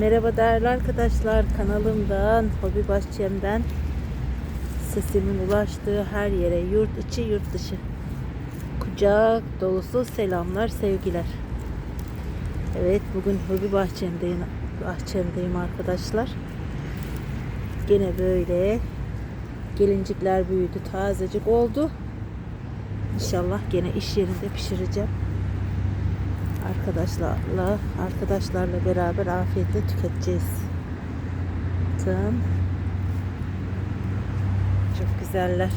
Merhaba değerli arkadaşlar kanalımdan, hobi bahçemden sesimin ulaştığı her yere yurt içi yurt dışı kucak dolusu selamlar sevgiler. Evet bugün hobi bahçemdeyim, bahçemdeyim arkadaşlar. Gene böyle gelincikler büyüdü tazecik oldu. İnşallah gene iş yerinde pişireceğim arkadaşlarla arkadaşlarla beraber afiyetle tüketeceğiz. Bakın. Çok güzeller.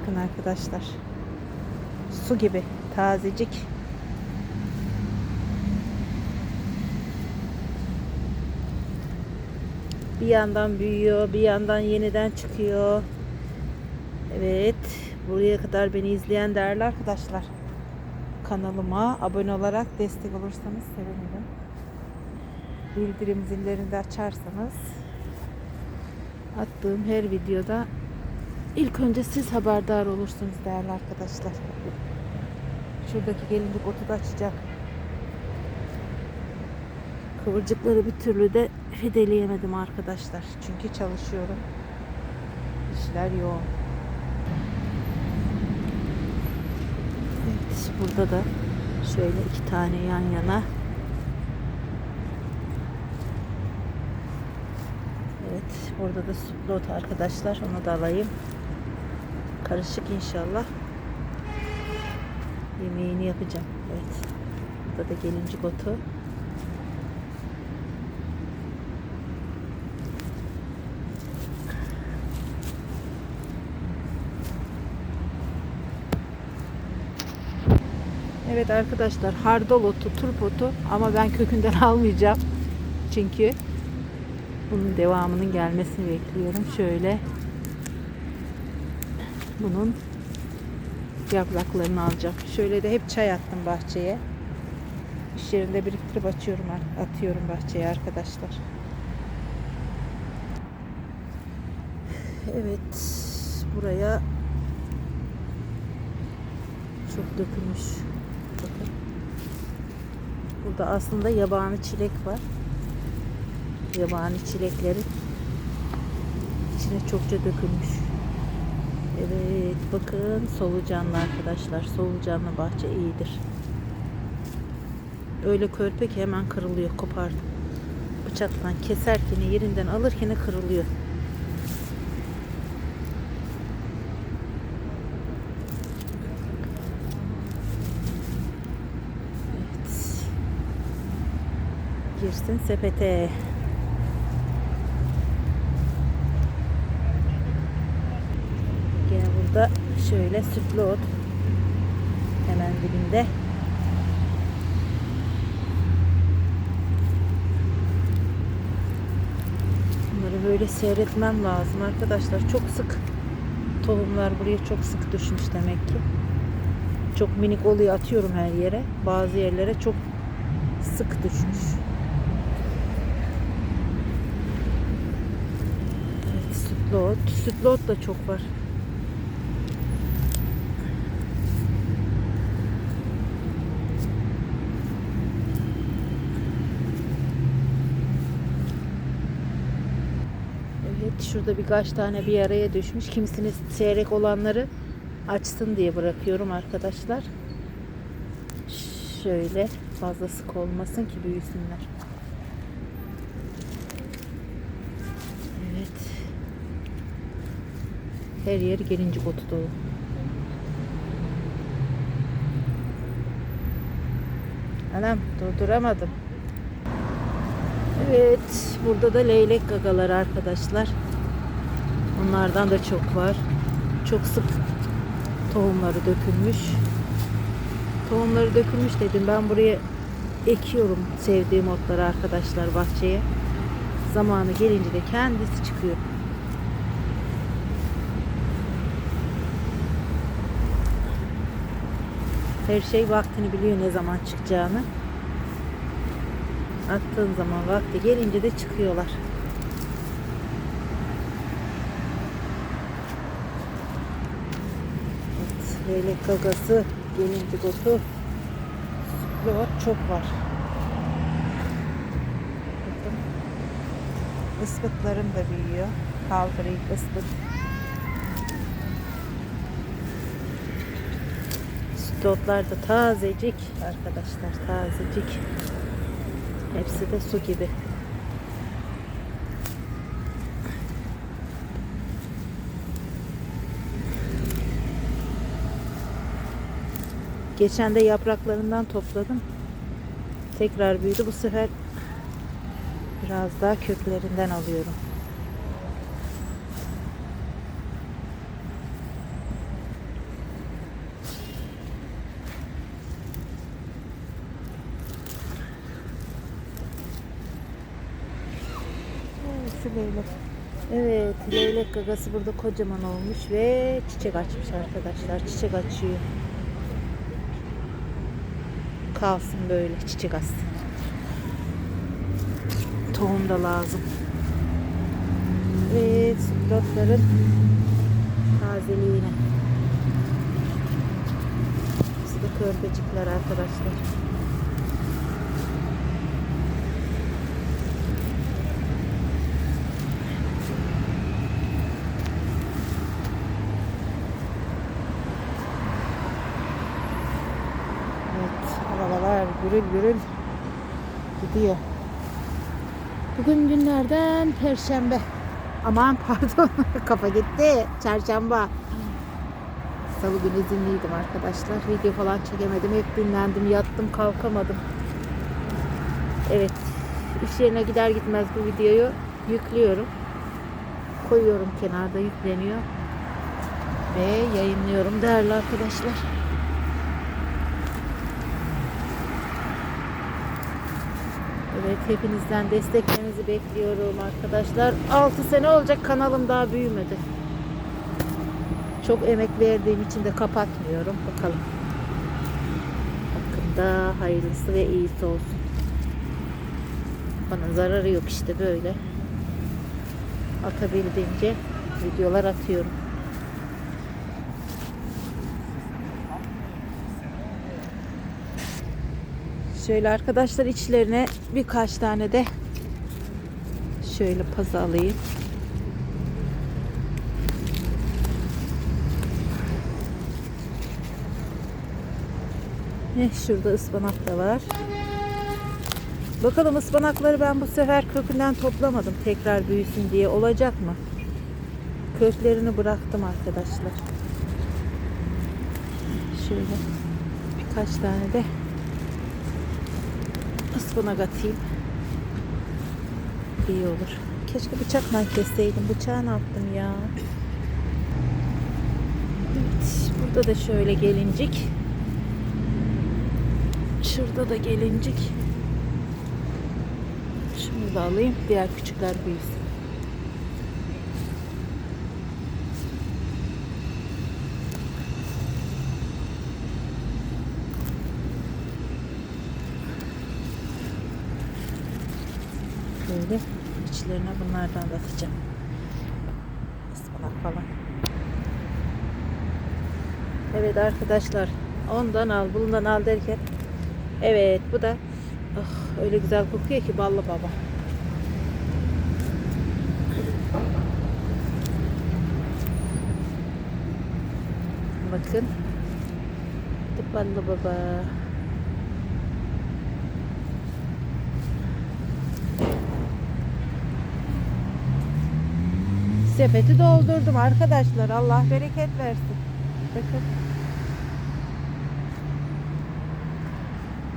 Bakın arkadaşlar. Su gibi tazecik. Bir yandan büyüyor, bir yandan yeniden çıkıyor. Evet, buraya kadar beni izleyen değerli arkadaşlar. Kanalıma abone olarak destek olursanız sevinirim. Bildirim zillerini de açarsanız attığım her videoda ilk önce siz haberdar olursunuz değerli arkadaşlar. Şuradaki gelincik otu da açacak. Kıvırcıkları bir türlü de fideleyemedim arkadaşlar. Çünkü çalışıyorum. İşler yoğun. Evet, burada da şöyle iki tane yan yana. Evet, burada da sütlü ot arkadaşlar. Onu da alayım. Karışık inşallah. Yemeğini yapacağım. Evet. Burada da gelincik otu. Evet arkadaşlar hardal otu, turp otu ama ben kökünden almayacağım. Çünkü bunun devamının gelmesini bekliyorum. Şöyle bunun yapraklarını alacağım. Şöyle de hep çay attım bahçeye. İş yerinde biriktirip açıyorum, atıyorum bahçeye arkadaşlar. Evet, buraya çok dökülmüş. Burada aslında yabani çilek var. Yabani çilekleri içine çokça dökülmüş. Evet bakın solucanlı arkadaşlar. Solucanlı bahçe iyidir. Öyle körpe ki hemen kırılıyor. Kopardım. Bıçaktan keserken yerinden alırken kırılıyor. Evet. Girsin sepete. Gene burada şöyle sütlü ot. Hemen dibinde. Bunları böyle seyretmem lazım arkadaşlar. Çok sık tohumlar buraya çok sık düşmüş demek ki. Çok minik oluyor atıyorum her yere. Bazı yerlere çok sık düşmüş. Evet, sütlü ot. Sütlü da çok var. Evet şurada birkaç tane bir araya düşmüş. Kimisini seyrek olanları açsın diye bırakıyorum arkadaşlar. Şöyle fazla sık olmasın ki büyüsünler. Evet. Her yer gelincik otu dolu. Anam durduramadım. Evet, burada da leylek gagaları arkadaşlar. Onlardan da çok var. Çok sık tohumları dökülmüş. Tohumları dökülmüş dedim. Ben buraya ekiyorum sevdiğim otları arkadaşlar bahçeye. Zamanı gelince de kendisi çıkıyor. Her şey vaktini biliyor ne zaman çıkacağını. Attığın zaman vakti gelince de çıkıyorlar. leylek gagası, gelincik otu, sütlü çok var. Bakın. Ispıtlarım da büyüyor. Kaldırayım ıspıt. Sütlü otlar da tazecik arkadaşlar tazecik. Hepsi de su gibi. Geçen de yapraklarından topladım. Tekrar büyüdü. Bu sefer biraz daha köklerinden alıyorum. Oo, Şu leylek. Evet, leylek gagası burada kocaman olmuş ve çiçek açmış arkadaşlar. Çiçek açıyor. Kalsın böyle çiçek açsın. Tohum da lazım. Evet, sütlotların tazeliğine. Hepsi de körbecikler arkadaşlar. Evet, arabalar gürül gürül gidiyor. Bugün günlerden Perşembe. Aman pardon, kafa gitti. Çarşamba. Salı günü izinliydim arkadaşlar. Video falan çekemedim. Hep dinlendim, yattım, kalkamadım. Evet, iş yerine gider gitmez bu videoyu yüklüyorum. Koyuyorum kenarda yükleniyor. Ve yayınlıyorum değerli arkadaşlar. Evet hepinizden desteklerinizi bekliyorum arkadaşlar. 6 sene olacak kanalım daha büyümedi. Çok emek verdiğim için de kapatmıyorum. Bakalım. Hakkında hayırlısı ve iyisi olsun. Bana zararı yok işte böyle. Atabildiğince videolar atıyorum. Şöyle arkadaşlar içlerine birkaç tane de şöyle pazı alayım. Eh, şurada ıspanak da var. Bakalım ıspanakları ben bu sefer kökünden toplamadım tekrar büyüsün diye. Olacak mı? Köklerini bıraktım arkadaşlar. Şöyle birkaç tane de ıspanak atayım. İyi olur. Keşke bıçakla kesseydim. Bıçağı ne yaptım ya? Evet, burada da şöyle gelincik. Şurada da gelincik. Şunu da alayım. Diğer küçükler büyüsün. Böyle içlerine bunlardan da atacağım. Ispanak falan. Evet arkadaşlar ondan al bundan al derken evet bu da ah, öyle güzel kokuyor ki ballı baba. Bakın. Ballı baba. Sepeti doldurdum arkadaşlar. Allah bereket versin. Bakın.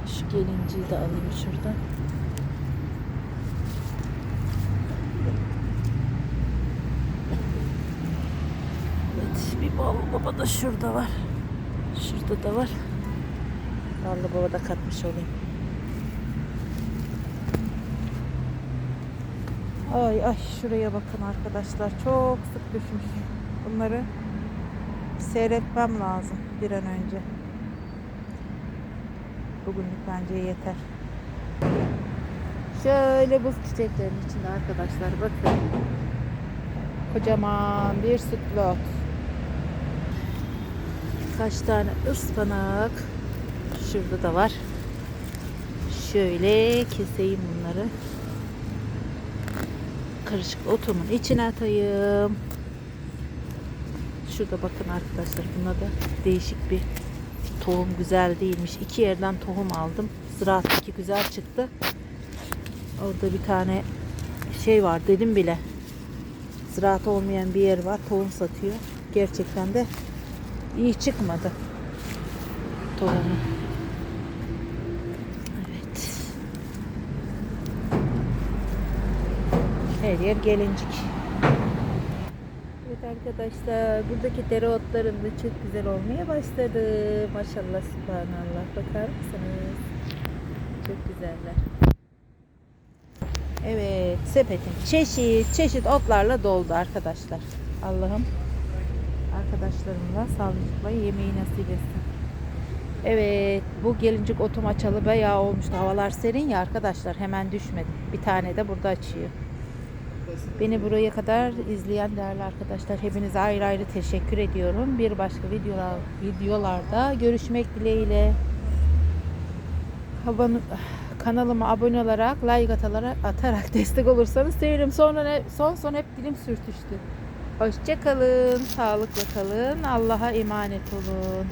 Şu gelinciyi de alayım şuradan. Evet, bir bal baba da şurada var. Şurada da var. Ballı baba da katmış olayım. Ay ay şuraya bakın arkadaşlar. Çok sık düşmüş. Bunları seyretmem lazım bir an önce. Bugünlük bence yeter. Şöyle buz çiçeklerin içinde arkadaşlar bakın. Kocaman bir sütlü ot. Birkaç tane ıspanak. Şurada da var. Şöyle keseyim bunları. Karışık otumun içine atayım. Şurada bakın arkadaşlar buna da değişik bir tohum güzel değilmiş. İki yerden tohum aldım. Ziraattaki güzel çıktı. Orada bir tane şey var dedim bile. Ziraat olmayan bir yer var. Tohum satıyor. Gerçekten de iyi çıkmadı. Tohumu. Evet. Her yer gelincik. Evet arkadaşlar buradaki dereotlarım da çok güzel olmaya başladı. Maşallah subhanallah. Bakar mısınız? Çok güzeller. Evet sepetim çeşit çeşit otlarla doldu arkadaşlar. Allah'ım arkadaşlarımla sağlıkla yemeği nasip etsin. Evet bu gelincik otum açalı bayağı olmuştu. Havalar serin ya arkadaşlar hemen düşmedi. Bir tane de burada açıyor. Beni buraya kadar izleyen değerli arkadaşlar hepinize ayrı ayrı teşekkür ediyorum. Bir başka videolar, videolarda görüşmek dileğiyle. Abone, kanalıma abone olarak, like atarak, atarak destek olursanız sevinirim. Sonra son son hep dilim sürtüştü. Hoşça kalın, sağlıkla kalın, Allah'a emanet olun.